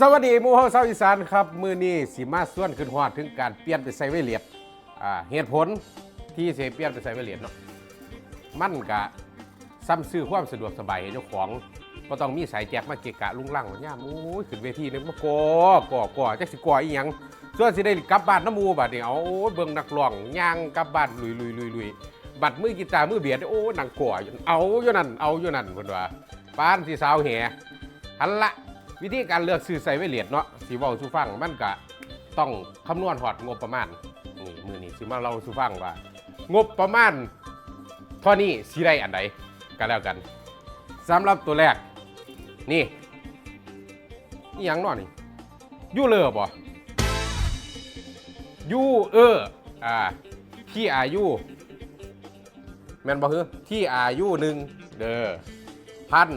สวัสดีหมู่เฮาชาวอีสานครับมื้อนี้สิมาส่วนขึ้นฮอดถึงการเปลี่ยนไปใส่ไวเลสอ่าเหตุผลที่สิเปลี่ยนไปใส่ไวเลสเนาะมันก็ซ้ำซื้อความสะดวกสบายให้เจ้าของบ่ต้องมีสายแจ็คมาเกะกะลุงลังว่าย่ามโอ้ยขึ้นเวทีนึงมาก่อก่อก่อจักสิก่ออีหยังส่วนสิได้กลับบ้านน้ำมูบัดนี้เอาโอ้ยเบิ่งนักร้องย่างกลับบ้านลุยลุยลุยลุยบัดมือกีตาร์มือเบียดโอ้ยหนังก่ออยู่เอาอยู่นั่นเอาอยู่นั่นเพิ่นว่าปานสิสาวแหหันละ วิธีการเลือกซื้อใส่ไวเหรียญเนาะสีเว้าสูฟังมันก็ต้องคำนวณหอดงบประมาณนี่มือนี้สิมาเล่าสูฟังว่า งบประมาณเท่านี้สิได้อันใดก็แล้วกันสำหรับตัวแรก นี่นี่ยังนาะนี่ยูเลอร์บ่ยูเอออ่าที่อายุแม่นบ่คือที่อายุหนึ่งเด้อพัน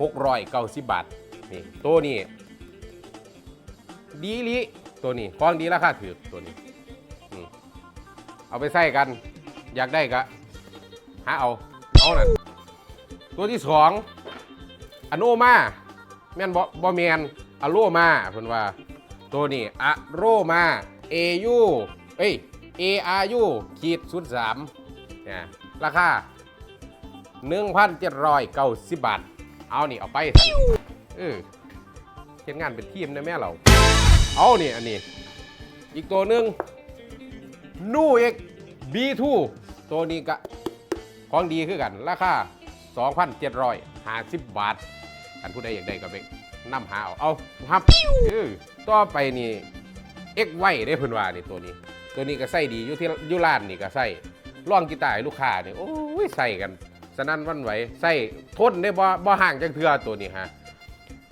หกร้อยเก้าสิบบาท นี่ตัวนี้ดีลิตัวนี้ของดีราคาถือตัวนี้เอาไปใส่กัน อยากได้ก็หาเอาเอานั่นตัวที่สองอโนมาแม่นบอบอแมนอโลมาเพิ่นว่า ตัวนี้อโรมาเอยูเอ้ยเออายูขีดศูนย์สามเนี่ยราคา1,790บาท เอานี่เอาไป เออเห็นงานเป็นทีมนะแม่เรา เอาเนี่ยอันนี้ อีกตัวหนึ่งนู่เอกบีทูตัวนี้ก็ของดีคือกันราคา2,750 บาทอันผู้ใดอยากได้ก็ไปนำหาเอาเอาครับเออต่อไปนี่เอ็กไวได้เพิ่นว่านี่ตัวนี้ ตัวนี้ก็ใส่ดีอยู่ที่ยุร้านนี่ก็ใส่ร่องกีตาร์ลูกค้านี่โอ้ยใส่กันสนั่นวันไหวใส่ทนได้บ่บ่ห่างจังเทือตัวนี้ฮะ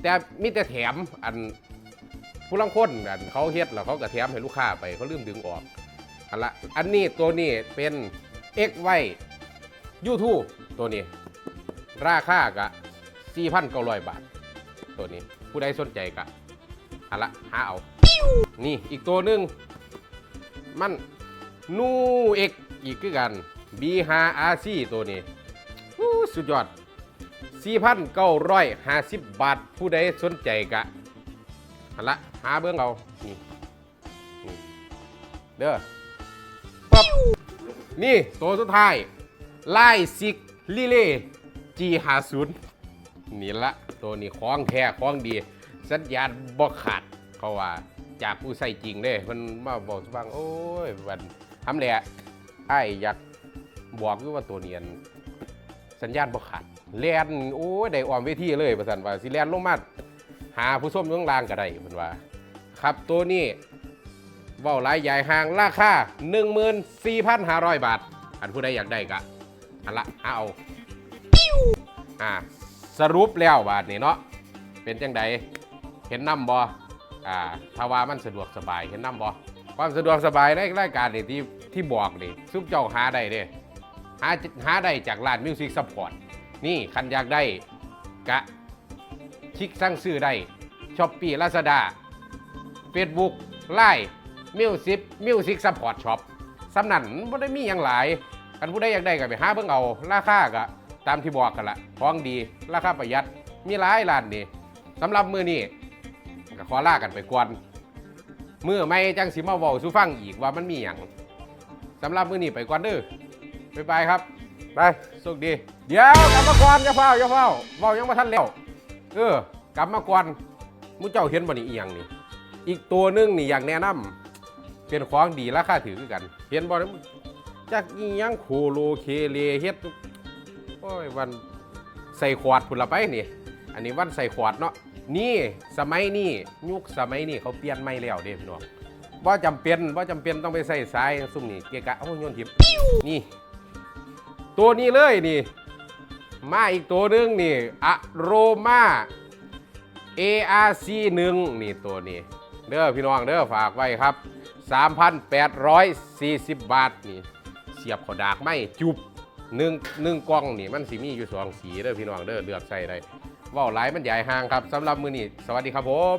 แต่มีแต่แถมอันผู้ลังคนอันเขาเฮ็ดแล้วเขาก็แถมให้ลูกค้าไปเขาลืมดึงออกอันละอันนี้ตัวนี้เป็น X ไวยูทูตัวนี้ ราคากะ4,900บาท ตัวนี้ผู้ใดสนใจกะอันละหาเอา นี่อีกตัวหนึ่งมันนูเอกอีกคือกัน B5RC ตัวนี้สุดยอด 4,950 บาท ผู้ใดสนใจกะหันละหาเบื้องเอานี่นี่เด้อปั๊บนี่ ตัวสุดท้าย ไล่ซิกลิเล่ G50 นี่ละ ตัวนี้คล้องแท้คล้องดี สัญญาณบ่ขาดเขาว่าจากผู้ใส่จริงเด้มันมาบอกสุฟังโอ้ยวันทำแหละไอ้อยากบอกอยู่ว่าตัวเนียน สัญญาณบ่ขาดแลนโอ้ยได้ออมเวทีเลยประสันว่าสิแลนลงมาหาผู้ส้มเมืองลางก็ได้เพิ่นว่า ครับตัวนี้เว้าหลายใหญ่ห่างราคา14,500 บาท อันผู้ใดอยากได้ก็อันละหาเอาอ่าสรุปแล้วบาทนี่เนาะเป็นจังใดเห็นนำบ่อ่าถ้าว่ามันสะดวกสบายเห็นนำบ่ความสะดวกสบายในรายการนี่ที่ที่บอกนี่ซุปเจ้าหาได้เด้ หาหาได้จากร้านมิวสิกซัพพอร์ตนี่คันอยากได้กะคลิกสั่งซื้อได้ช้อปปี้ลาซาด้าเฟซบุ๊กไลน์มิวสิกมิวสิกซัพพอร์ตช็อปสำนันบ่ได้มีอย่างหลายคันผู้ใดอยากได้ก็ไปหาเบิ่งเอาราคาก็ตามที่บอกกันละของดีราคาประหยัดมีหลายร้านนี่สำหรับมือนี้ก็ขอลากันไปก่อนมือไม่จังสิมาเว้าสู่ฟังอีกว่ามันมีหยังสำหรับมือนี้ไปก่อนเด้อ ไปไปครับ ไปสุขดี เดี๋ยวกลับมาก่อนอย่าเฝ้าอย่าเฝ้าเฝ้ายังมาทันแล้ว เออกลับมาก่อนมุเจ้าเห็นบ่นี่อีหยังนี่ อีกตัวหนึงนี่อยากแนะนำเป็นของดีราคาถือคือกัน เห็นบ่นี่จากอีหยังโคโลเคเลเฮ็ดโอ้ยวันใส่ขวดพุ่นละไปนี่ อันนี้วันใส่ขวดเนาะนี่สมัยนี้ยุคสมัยนี้เขาเปลี่ยนไม่แล้วเด้พี่น้องว่าจำเป็นว่าจำเป็นต้องไปใส่สายซุ่มนี่เกะกะโอ้ยโยนทิพนี่ ตัวนี้เลยนี่ มาอีกตัวหนึงนี่อะโรมา ARC 1นี่ตัวนี้ เด้อพี่น้องเด้อฝากไว้ครับ 3,840 บาทนี่ เสียบขอดากไม่จุบหนึ่งหนึ่งกล่องนี่มันสีมีอยู่สองสีเด้อพี่น้องเด้อเลือกใส่ได้ว่าวหลายมันใหญ่ห่างครับสำหรับมือนี้สวัสดีครับผม